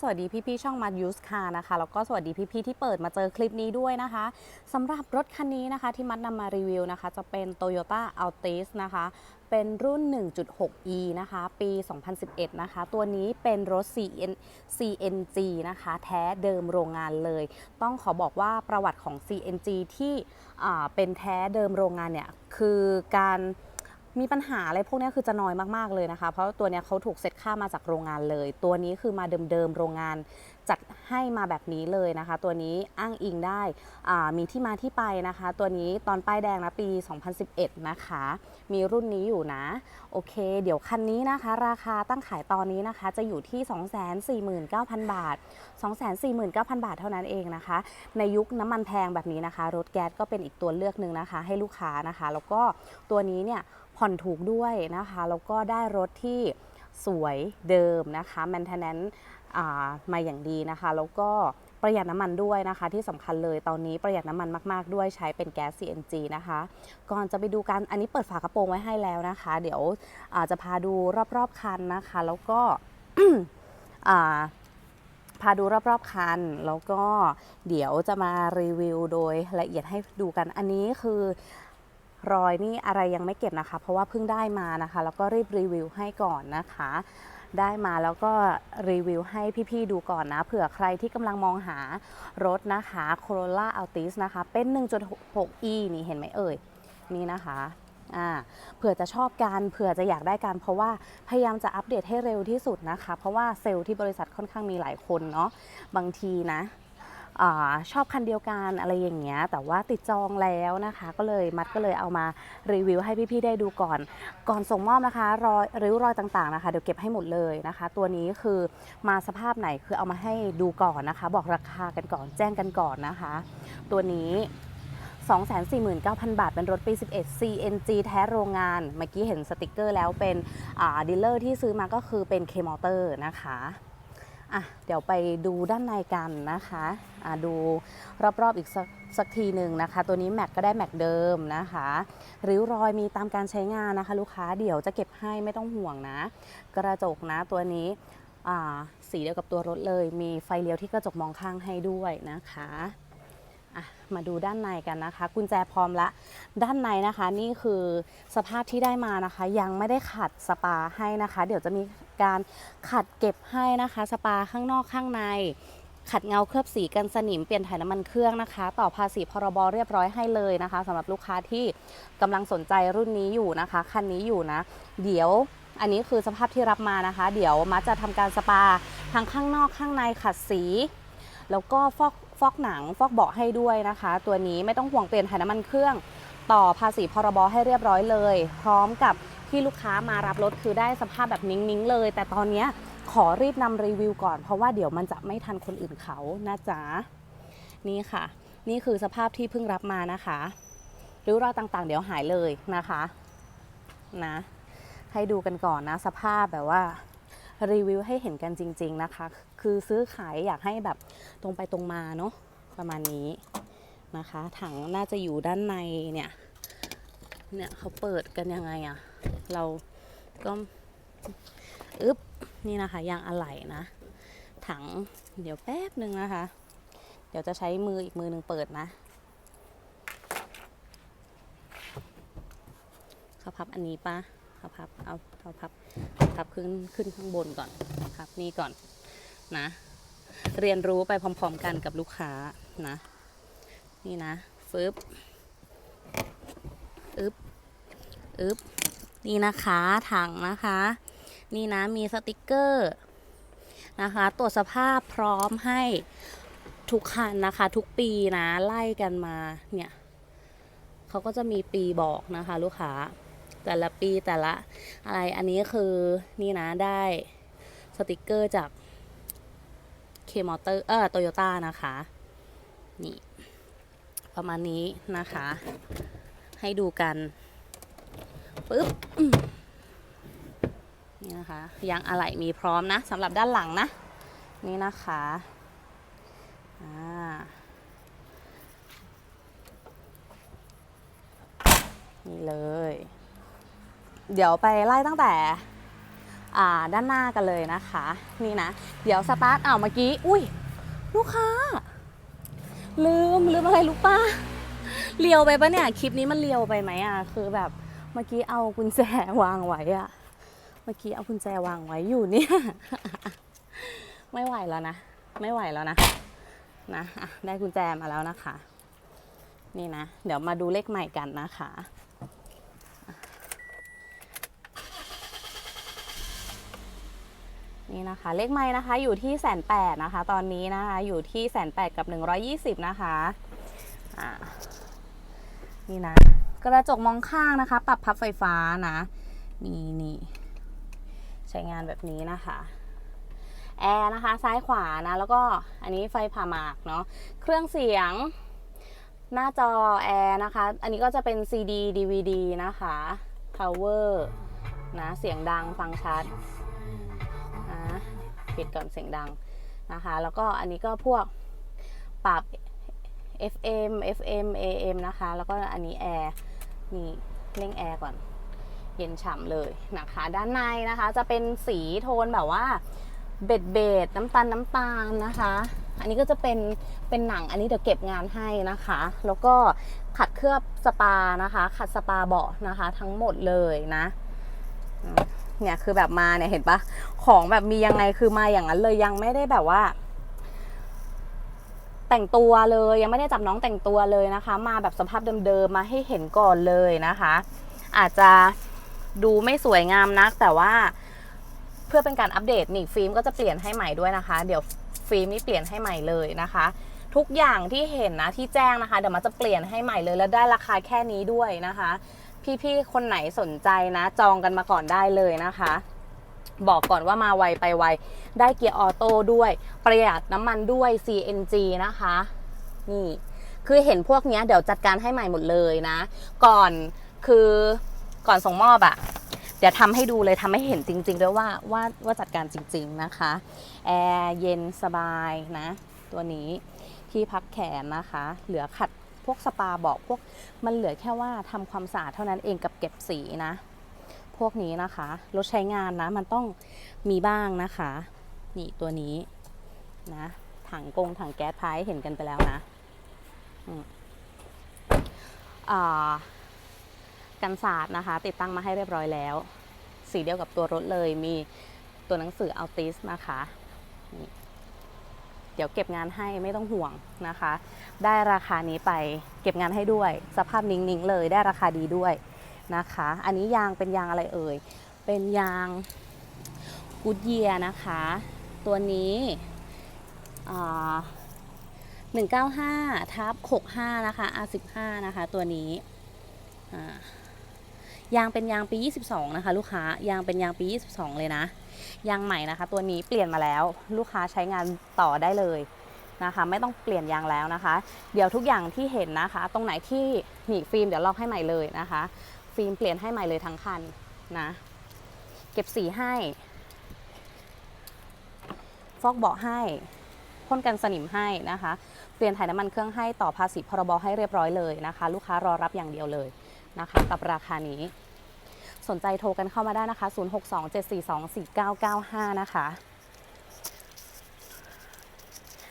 สวัสดีพี่ๆช่องมัดยูสคานะคะแล้วก็สวัสดีพี่ๆที่เปิดมาเจอคลิปนี้ด้วยนะคะสำหรับรถคันนี้นะคะที่มัดนำมารีวิวนะคะ จะเป็น Toyota Altis นะคะ เป็นรุ่น 1.6e นะคะ ปี 2011 นะคะ ตัวนี้เป็นรถ CN CNG นะคะ แท้เดิมโรงงานเลย ต้องขอบอกว่าประวัติของ CNG ที่เป็นแท้เดิมโรงงานเนี่ยคือการ มีปัญหาอะไรพวกนี้คือจะน้อยมากๆเลยนะคะ เพราะตัวเนี้ยเขาถูกเซ็ตค่ามาจากโรงงานเลย ตัวนี้คือมาเดิมๆโรงงาน จัดให้มาแบบนี้เลยนะคะ ตัวนี้อ้างอิงได้มีที่มาที่ไปนะคะ ตัวนี้ตอนป้ายแดงนะปี 2011 นะคะ มีรุ่นนี้อยู่นะ โอเค เดี๋ยวคันนี้นะคะ ราคาตั้งขายตอนนี้นะคะ จะอยู่ที่ 249,000 บาท 249,000 บาทเท่านั้นเองนะคะ ในยุคน้ำมันแพงแบบนี้นะคะ รถแก๊สก็เป็นอีกตัวเลือกหนึ่งนะคะ ให้ลูกค้านะคะ แล้วก็ตัวนี้เนี่ยผ่อนถูกด้วยนะคะ แล้วก็ได้รถที่สวยเดิมนะคะ maintenance มาอย่างดีนะคะ แล้วก็ประหยัดน้ำมันด้วยนะคะ ที่สำคัญเลยตอนนี้ประหยัดน้ำมันมากๆด้วยใช้เป็นแก๊ส CNG นะคะ ก่อนจะไปดูกันอันนี้เปิดฝากระโปรงไว้ให้แล้วนะคะ เดี๋ยวจะพาดูรอบๆคันนะคะ แล้วก็พาดูรอบๆคัน แล้วก็เดี๋ยวจะมารีวิวโดยละเอียดให้ดูกันอันนี้คือรอยนี่อะไรยังไม่เก็บนะคะ เพราะว่าเพิ่งได้มานะคะ แล้วก็รีบรีวิวให้ก่อนนะคะ ได้มาแล้วก็รีวิวให้พี่ๆดูก่อนนะ เผื่อใครที่กำลังมองหารถนะคะ Corolla Altis นะคะ เป็น 1.6e นี่เห็นไหมเอ่ย นี่นะคะอ่าเผื่อจะชอบการเผื่อจะอยากได้การเพราะว่าพยายามจะอัปเดตให้เร็วที่สุดนะคะ เพราะว่าเซลล์ที่บริษัทค่อนข้างมีหลายคนเนาะบางทีนะ อชอบคันเดียวกันอะไรอย่างเงี้ย แต่ว่าติดจองแล้วนะคะ ก็เลยมัดก็เลยเอามารีวิวให้พี่ๆได้ดูก่อน ก่อนส่งมอบนะคะรอยริ้วรอยต่างๆนะคะเดี๋ยวเก็บให้หมดเลยนะคะ ตัวนี้คือมาสภาพไหนคือเอามาให้ดูก่อนนะคะ บอกราคากันก่อนแจ้งกันก่อนนะคะ ตัวนี้249,000 บาท เป็นรถปี 11 CNG แท้โรงงาน เมื่อกี้เห็นสติกเกอร์แล้วเป็นดีลเลอร์ที่ซื้อมาก็คือเป็น K-Motor นะคะ อะเดี๋ยวไปดูด้านในกันนะคะอะดูรอบๆอีกสักสักทีหนึ่งนะคะ ตัวนี้แม็กก็ได้แม็กเดิมนะคะริ้วรอยมีตามการใช้งานนะคะ ลูกค้าเดี๋ยวจะเก็บให้ไม่ต้องห่วงนะ กระจกนะตัวนี้สีเดียวกับตัวรถเลย มีไฟเลี้ยวที่กระจกมองข้างให้ด้วยนะคะ มาดูด้านในกันนะคะ กุญแจพร้อมละ ด้านในนะคะนี่คือสภาพที่ได้มานะคะ ยังไม่ได้ขัดสปาให้นะคะ เดี๋ยวจะมีการขัดเก็บให้นะคะ สปาข้างนอกข้างใน ขัดเงาเคลือบสีกันสนิมเปลี่ยนถ่ายน้ำมันเครื่องนะคะ ต่อภาษีพรบเรียบร้อยให้เลยนะคะสำหรับลูกค้าที่กำลังสนใจรุ่นนี้อยู่นะคะคันนี้อยู่นะ เดี๋ยวอันนี้คือสภาพที่รับมานะคะ เดี๋ยวมัดจะทำการสปาทั้งข้างนอกข้างในขัดสี แล้วก็ฟอก ฟอกหนังฟอกเบาะให้ด้วยนะคะ ตัวนี้ไม่ต้องห่วงเปลี่ยนถ่ายน้ำมันเครื่องต่อภาษีพรบให้เรียบร้อยเลย พร้อมกับที่ลูกค้ามารับรถคือได้สภาพแบบนิ่งๆเลย แต่ตอนนี้ขอรีบนำรีวิวก่อนเพราะว่าเดี๋ยวมันจะไม่ทันคนอื่นเขานะจ๊ะนี่ค่ะ นี่คือสภาพที่เพิ่งรับมานะคะริ้วรอยต่างๆ เดี๋ยวหายเลยนะคะนะให้ดูกันก่อนนะ สภาพแบบว่ารีวิวให้เห็นกันจริง ๆ นะคะ คือซื้อขายอยากให้แบบตรงไปตรงมาเนาะประมาณนี้นะคะ ถังน่าจะอยู่ด้านในเนี่ยเนี่ยเขาเปิดกันยังไงอะเราก็อึ๊บนี่นะคะยางอะไหล่นะ ถังเดี๋ยวแป๊บหนึ่งนะคะ เดี๋ยวจะใช้มืออีกมือหนึ่งเปิดนะเขาพับอันนี้ปะเขาพับเอาเขาพับพับขึ้นขึ้นข้างบนก่อนพับนี่ก่อน นะ เรียนรู้ไปพร้อม ๆ กันกับลูกค้านะ นี่นะฟึบอึบอึบนี่นะคะถังนะคะ นี่นะมีสติกเกอร์นะคะตรวจสภาพพร้อมให้ทุกคันนะคะ ทุกปีนะไล่กันมาเนี่ยเขาก็จะมีปีบอกนะคะ ลูกค้า แต่ละปีแต่ละอะไรอันนี้คือนี่นะได้สติกเกอร์จาก เคมอเตอร์เออโตโยต้านะคะ นี่ ประมาณนี้นะคะ ให้ดูกันปึ๊บนี่นะคะยางอะไหล่มีพร้อมนะสำหรับด้านหลังนะ นี่นะคะอ่านี่เลย เดี๋ยวไปไล่ตั้งแต่ ด้านหน้ากันเลยนะคะ นี่นะ เดี๋ยวสตาร์ทอ้าวเมื่อกี้ อุ้ยลูกค้า ลืมลืมอะไรลูกป้าเลียวไปปะเนี่ย คลิปนี้มันเลียวไปไหมอะ คือแบบเมื่อกี้เอากุญแจวางไว้อะ เมื่อกี้เอากุญแจวางไว้อยู่เนี่ย ไม่ไหวแล้วนะ ไม่ไหวแล้วนะ นะอะได้กุญแจมาแล้วนะคะ นี่นะ เดี๋ยวมาดูเลขใหม่กันนะคะ นี่นะคะ เลขไม้นะคะอยู่ที่แสนแปดนะคะ ตอนนี้นะคะอยู่ที่แสนแปดกับ120นะคะอ่านี่นะ กระจกมองข้างนะคะ ปรับพับไฟฟ้านะนี่นี่ใช้งานแบบนี้นะคะแอร์นะคะซ้ายขวานะแล้วก็อันนี้ไฟผ่าหมากเนาะเครื่องเสียง หน้าจอแอร์นะคะ อันนี้ก็จะเป็น CD DVD นะคะ power นะเสียงดังฟังชัด ปิดก่อนเสียงดังนะคะ แล้วก็อันนี้ก็พวกปรับ FM FM AM นะคะ แล้วก็อันนี้แอร์นี่เร่งแอร์ก่อน เย็นฉ่ำเลยนะคะ ด้านในนะคะจะเป็นสีโทนแบบว่าเบ็ดเบดน้ำตาลน้ำตาลนะคะ อันนี้ก็จะเป็นเป็นหนังอันนี้เดี๋ยวเก็บงานให้นะคะ แล้วก็ขัดเคลือบสปานะคะ ขัดสปาเบาะนะคะ ทั้งหมดเลยนะ เนี่ยคือแบบมาเนี่ยเห็นปะของแบบมียังไงคือมาอย่างนั้นเลยยังไม่ได้แบบว่า แต่งตัวเลยยังไม่ได้จับน้องแต่งตัวเลยนะคะ มาแบบสภาพเดิมๆมาให้เห็นก่อนเลยนะคะ อาจจะดูไม่สวยงามนัก แต่ว่าเพื่อเป็นการอัปเดตนี่ฟิล์มก็จะเปลี่ยนให้ใหม่ด้วยนะคะ เดี๋ยวฟิล์มนี่เปลี่ยนให้ใหม่เลยนะคะ ทุกอย่างที่เห็นนะที่แจ้งนะคะ เดี๋ยวมันจะเปลี่ยนให้ใหม่เลยแล้วได้ราคาแค่นี้ด้วยนะคะ พี่ๆ คนไหนสนใจนะ จองกันมาก่อนได้เลยนะคะ บอกก่อนว่ามาไวไปไว ได้เกียร์ออโต้ด้วย ประหยัดน้ำมันด้วย CNG นะคะ นี่ คือเห็นพวกนี้เดี๋ยวจัดการให้ใหม่หมดเลยนะ ก่อนคือก่อนส่งมอบอะเดี๋ยวทำให้ดูเลยทำให้เห็นจริง ๆ ด้วยว่าว่าว่าจัดการจริง ๆนะคะ แอร์เย็นสบายนะ ตัวนี้ที่พักแขนนะคะ เหลือขัด พวกสปาบอกพวกมันเหลือแค่ว่าทำความสะอาดเท่านั้นเองกับเก็บสีนะ พวกนี้นะคะรถใช้งานนะมันต้องมีบ้างนะคะ นี่ตัวนี้นะถังกงถังแก๊สพายเห็นกันไปแล้วนะอืมอ่ากันศาสตร์นะคะ ติดตั้งมาให้เรียบร้อยแล้ว สีเดียวกับตัวรถเลยมีตัวหนังสืออัลติสนะคะนี่ เดี๋ยวเก็บงานให้ไม่ต้องห่วงนะคะ ได้ราคานี้ไปเก็บงานให้ด้วย สภาพนิ่งๆเลยได้ราคาดีด้วยนะคะ อันนี้ยางเป็นยางอะไรเอ่ย เป็นยางกูดเยียนะคะ ตัวนี้อ่า195ทับ65นะคะ R15 นะคะตัวนี้อ่า ยางเป็นยางปี 22 นะคะ ลูกค้ายางเป็นยางปี 22 เลยนะ ยางใหม่นะคะ ตัวนี้เปลี่ยนมาแล้วลูกค้าใช้งานต่อได้เลยนะคะ ไม่ต้องเปลี่ยนยางแล้วนะคะ เดี๋ยวทุกอย่างที่เห็นนะคะ ตรงไหนที่หนีฟิล์มเดี๋ยวลอกให้ใหม่เลยนะคะ ฟิล์มเปลี่ยนให้ใหม่เลยทั้งคันนะ เก็บสีให้ ฟอกเบาะให้พ่นกันสนิมให้นะคะ เปลี่ยนถ่ายน้ำมันเครื่องให้ต่อภาษีพรบให้เรียบร้อยเลยนะคะ ลูกค้ารอรับอย่างเดียวเลย นะคะ กับราคานี้ สนใจโทรกันเข้ามาได้นะคะ 0627424995 นะคะ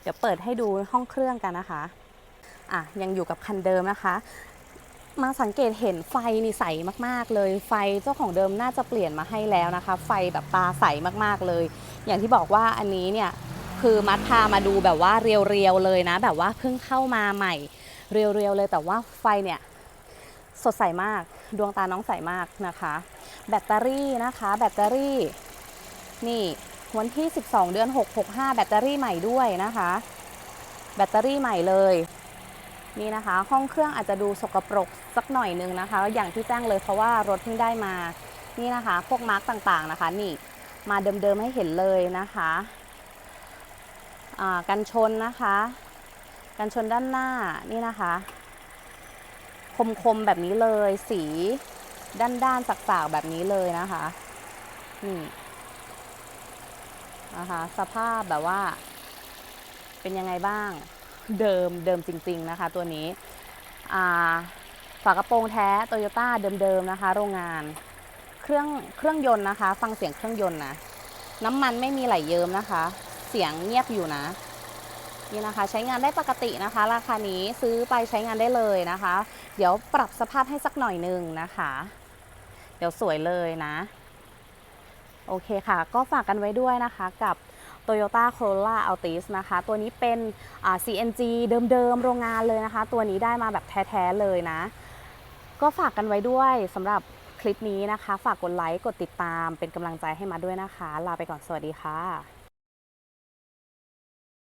เดี๋ยวเปิดให้ดูห้องเครื่องกันนะคะอะยังอยู่กับคันเดิมนะคะมาสังเกตเห็นไฟนี่ใสมากๆ เลย ไฟเจ้าของเดิมน่าจะเปลี่ยนมาให้แล้วนะคะ ไฟแบบตาใสมากๆเลย อย่างที่บอกว่าอันนี้เนี่ยคือมัดพามาดูแบบว่าเรียวๆเลยนะ แบบว่าเพิ่งเข้ามาใหม่ เรียวๆเลยแต่ว่าไฟเนี่ย สดใสมาก ดวงตาน้องใสมากนะคะ แบตเตอรี่นะคะ แบตเตอรี่ นี่วันที่ 12 เดือน 665 แบตเตอรี่ใหม่ด้วยนะคะ แบตเตอรี่ใหม่เลย นี่นะคะ ห้องเครื่องอาจจะดูสกปรกสักหน่อยนึงนะคะ อย่างที่แจ้งเลยเพราะว่ารถเพิ่งได้มา นี่นะคะ พวกมาร์กต่างๆนะคะ นี่ มาเดิมๆให้เห็นเลยนะคะกันชนนะคะ กันชนด้านหน้านี่นะคะ คมๆแบบนี้เลย สีด้านๆสักๆแบบนี้เลยนะคะนี่นะคะสภาพแบบว่า เป็นยังไงบ้างเดิมเดิมจริง ๆนะคะ ตัวนี้อ่าฝากระโปรงแท้โตโยต้าเดิมๆนะคะ โรงงานเครื่องเครื่องยนต์นะคะ ฟังเสียงเครื่องยนต์นะน้ำมันไม่มีไหลเยิ้มนะคะ เสียงเงียบอยู่นะ นี่นะคะใช้งานได้ปกตินะคะ ราคานี้ซื้อไปใช้งานได้เลยนะคะ เดี๋ยวปรับสภาพให้สักหน่อยหนึงนะคะ เดี๋ยวสวยเลยนะ โอเคค่ะ ก็ฝากกันไว้ด้วยนะคะกับ Toyota Corolla Altis นะคะ ตัวนี้เป็น CNG เดิมๆ โรงงานเลยนะคะ ตัวนี้ได้มาแบบแท้ๆ เลยนะ ก็ฝากกันไว้ด้วยสำหรับคลิปนี้นะคะ ฝากกดไลค์ กดติดตามเป็นกำลังใจให้มาด้วยนะคะ ลาไปก่อนสวัสดีค่ะ